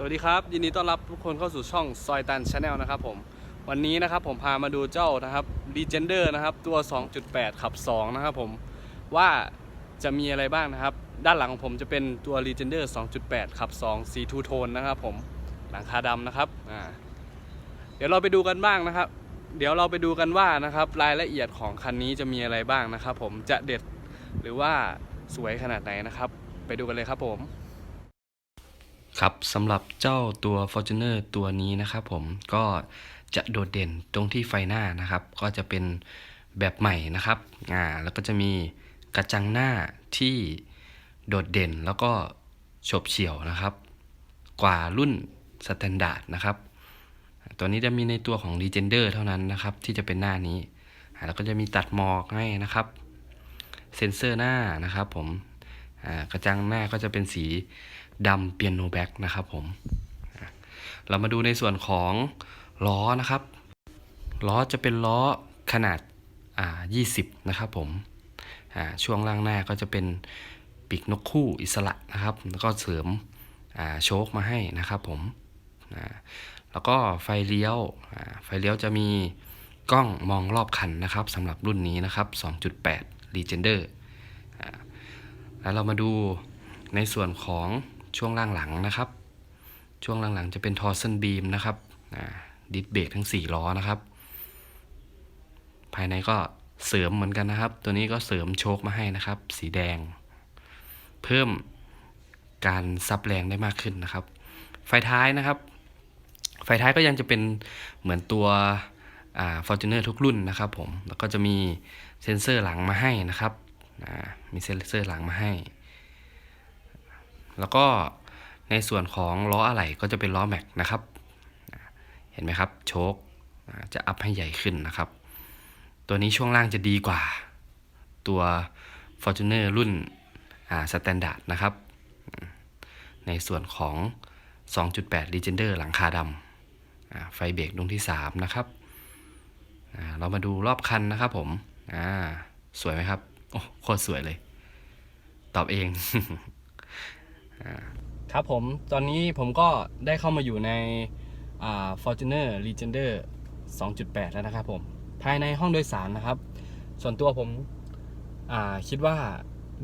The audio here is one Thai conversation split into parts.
สวัสดีครับ ยินดีต้อนรับทุกคนเข้าสู่ช่องซอยตันชาแนลนะครับผมวันนี้นะครับผมพามาดูเจ้านะครับ Legender นะครับตัว 2.8 ขับ 2 นะครับผมว่าจะมีอะไรบ้างนะครับ ด้านหลังของผมจะเป็นตัว Legender 2.8 ขับ 2 สีทูโทนนะครับผมหลังคาดำนะครับอ่าเดี๋ยวเราไปดูกันบ้างนะครับ เดี๋ยวเราไปดูกันว่านะครับรายละเอียดของคันนี้จะมีอะไรบ้างนะครับ ผมจะเด็ดหรือว่าสวยขนาดไหนนะครับ ไปดูกันเลยครับผม ครับสำหรับเจ้าตัว Fortuner ตัวนี้นะครับผมก็จะโดดเด่นตรงที่ไฟหน้านะครับ ก็จะเป็นแบบใหม่นะครับอ่าแล้วก็จะมีกระจังหน้าที่โดดเด่นแล้วก็ฉบเฉี่ยวนะครับ กว่ารุ่นสแตนดาร์ดนะครับ ตัวนี้จะมีในตัวของ Legender เท่านั้นนะครับ ที่จะเป็นหน้านี้แล้วก็จะมีตัดหมอกให้นะครับ เซ็นเซอร์หน้านะครับผมอ่ากระจังหน้าก็จะเป็นสี ดำเปียโนแบ็กนะครับผม เรามาดูในส่วนของล้อนะครับ ล้อจะเป็นล้อขนาดอ่า20 นะครับผม ช่วงล่างหน้าก็จะเป็นปีกนกคู่อิสระนะครับ แล้วก็เสริมโชคมาให้นะครับผม แล้วก็ไฟเลี้ยว ไฟเลี้ยวจะมีกล้องมองรอบคันนะครับสำหรับรุ่นนี้นะครับ 2.8 Legender อ่าแล้วเรามาดูในส่วนของ ช่วงล่างหลังนะครับ ช่วงล่างหลังจะเป็นทอร์เซนบีมนะครับดิสเบรกทั้ง 4 ล้อนะครับ ภายในก็เสริมเหมือนกันนะครับ ตัวนี้ก็เสริมโชคมาให้นะครับ สีแดง เพิ่มการซับแรงได้มากขึ้นนะครับ ไฟท้ายนะครับ ไฟท้ายก็ยังจะเป็นเหมือนตัวอ่า Fortuner ทุกรุ่นนะครับผมแล้วก็จะมีเซ็นเซอร์หลังมาให้นะครับมีเซ็นเซอร์หลังมาให้ แล้วก็ในส่วนของล้ออะไหล่ก็จะเป็นล้อแม็กนะครับ เห็นไหมครับโชคจะอัพให้ใหญ่ขึ้นนะครับ ตัวนี้ช่วงล่างจะดีกว่า ตัว Fortuner รุ่นอ่าสแตนดาร์ดนะครับ ในส่วนของ 2.8 Legender หลังคาดำไฟเบรกดวงที่ 3 นะครับ เรามาดูรอบคันนะครับผม สวยไหมครับ โอ้โคตรสวยเลย ตอบเอง ครับผมตอนนี้ผมก็ได้เข้ามาอยู่ในอ่า Fortuner Legender 2.8 แล้วนะครับผมภายในห้องโดยสารนะครับ ส่วนตัวผมคิดว่า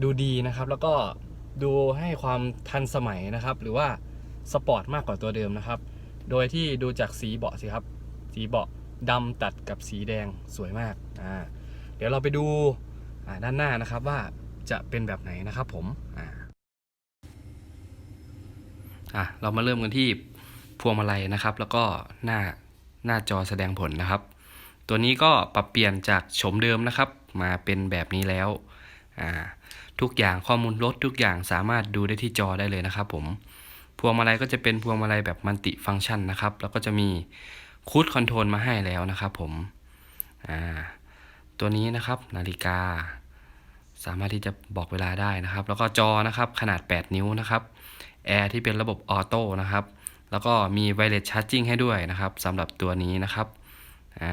ดูดีนะครับ แล้วก็ดูให้ความทันสมัยนะครับ หรือว่าสปอร์ตมากกว่าตัวเดิมนะครับ โดยที่ดูจากสีเบาะสิครับ สีเบาะดำตัดกับสีแดงสวยมากอ่าเดี๋ยวเราไปดูด้านหน้านะครับว่าจะเป็นแบบไหนนะครับผมอ่า อะเรามาเริ่มกันที่พวงมาลัยนะครับ แล้วก็หน้าหน้าจอแสดงผลนะครับ ตัวนี้ก็ปรับเปลี่ยนจากโฉมเดิมนะครับ มาเป็นแบบนี้แล้วอ่าทุกอย่างข้อมูลรถทุกอย่างสามารถดูได้ที่จอได้เลยนะครับ ผมพวงมาลัยก็จะเป็นพวงมาลัยแบบมัลติฟังก์ชันนะครับ แล้วก็จะมีคูดคอนโทรลมาให้แล้วนะครับ ผมอ่าตัวนี้นะครับนาฬิกา สามารถที่จะบอกเวลาได้นะครับ แล้วก็จอนะครับขนาด 8 นิ้วนะครับ แอร์ที่เป็นระบบออโต้นะครับ แล้วก็มีไวเลสชาร์จิ่งให้ด้วยนะครับสำหรับตัวนี้นะครับา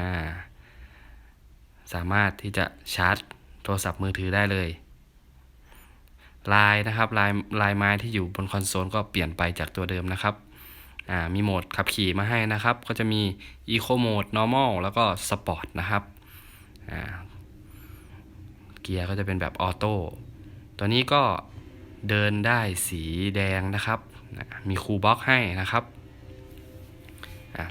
สามารถที่จะชาร์จโทรศัพท์มือถือได้เลยลายนะครับลายลายไม้ที่อยู่บนคอนโซลก็เปลี่ยนไปจากตัวเดิมนะครับมีโหมดขับขี่มาให้นะครับ ก็จะมี Eco Mode Normal แล้วก็ Sport นะครับเกียร์ก็จะเป็นแบบออโต้ตัวนี้ก็ เดินได้สีแดงนะครับนะมีคูบล็อกให้นะครับ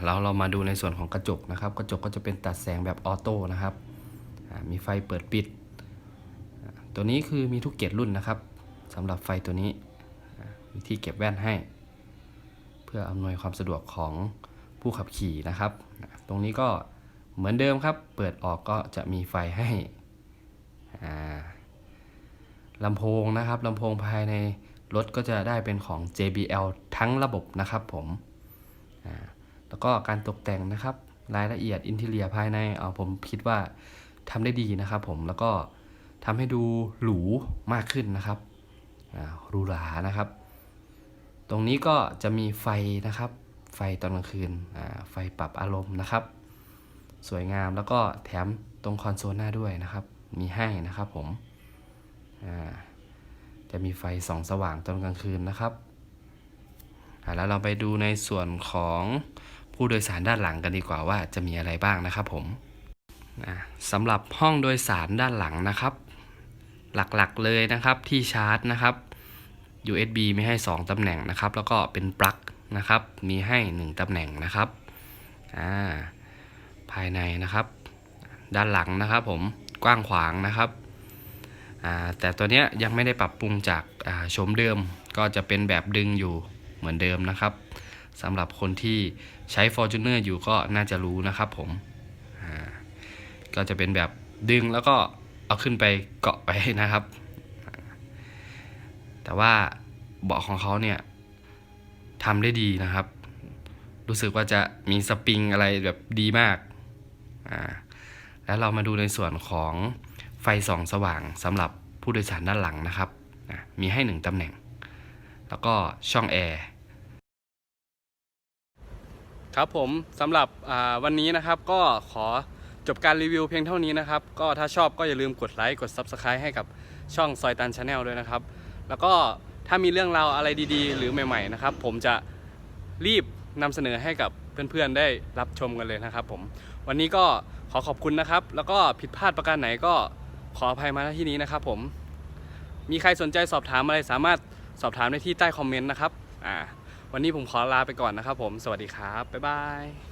เราเรามาดูในส่วนของกระจกนะครับ กระจกก็จะเป็นตัดแสงแบบออโต้นะครับ มีไฟเปิดปิด ตัวนี้คือมีทุกเกรดรุ่นนะครับสำหรับไฟตัวนี้มีที่เก็บแว่นให้ เพื่ออำนวยความสะดวกของผู้ขับขี่นะครับ ตรงนี้ก็เหมือนเดิมครับ เปิดออกก็จะมีไฟให้อ่า ลำโพงนะครับลำโพงภายในรถก็จะได้เป็นของ JBL ทั้งระบบนะครับผมอ่าแล้วก็การตกแต่งนะครับ รายละเอียดอินทีเลียภายในเอาผมคิดว่าทำได้ดีนะครับผมแล้วก็ทำให้ดูหรูมากขึ้นนะครับอ่าหรูหรานะครับ ตรงนี้ก็จะมีไฟนะครับ ไฟตอนกลางคืนอ่าไฟปรับอารมณ์นะครับ สวยงามแล้วก็แถมตรงคอนโซลหน้าด้วยนะครับ มีให้นะครับผม จะมีไฟส่องสว่างตอนกลางคืนนะครับแล้วเราไปดูในส่วนของผู้โดยสารด้านหลังกันดีกว่าว่าจะมีอะไรบ้างนะครับผมสำหรับห้องโดยสารด้านหลังนะครับ หลักๆเลยนะครับที่ชาร์จนะครับ USB ไม่ให้ 2ตำแหน่งนะครับ แล้วก็เป็นปลั๊กนะครับมีให้ 1ตำแหน่งนะครับภายในนะครับ ด้านหลังนะครับผมกว้างขวางนะครับ แต่ตัวเนี้ยยังไม่ได้ปรับปรุงจากาโฉมเดิม ก็จะเป็นแบบดึงอยู่เหมือนเดิมนะครับสำหรับคนที่ใช้ Fortuner อยู่ก็น่าจะรู้นะครับผมก็จะเป็นแบบดึงแล้วก็เอาขึ้นไปเกาะไปนะครับ แต่ว่าเบาะของเขาเนี่ยทำได้ดีนะครับ รู้สึกว่าจะมีสปริงอะไรแบบดีมาก แล้วเรามาดูในส่วนของ ไฟส่องสว่างสำหรับผู้โดยสารด้านหลังนะครับอะมีให้หนึ่งตำแหน่ง แล้วก็ช่องแอร์ครับผมสำหรับวันนี้นะครับก็ขอจบการรีวิวเพียงเท่านี้นะครับ ก็ถ้าชอบก็อย่าลืมกดไลค์กด Subscribe ให้กับช่องซอยตันชาแนลด้วยนะครับ แล้วก็ถ้ามีเรื่องราวอะไรดีๆ หรือใหม่ ๆ นะครับ ผมจะรีบนำเสนอให้กับเพื่อนๆได้รับชมกันเลยนะครับผม วันนี้ก็ขอขอบคุณนะครับ แล้วก็ผิดพลาดประการไหนก็ ขออภัยมาณที่นี้นะครับผม มีใครสนใจสอบถามอะไรสามารถสอบถามได้ที่ใต้คอมเมนต์นะครับ อ่า วันนี้ผมขอลาไปก่อนนะครับผม สวัสดีครับ บ๊ายบาย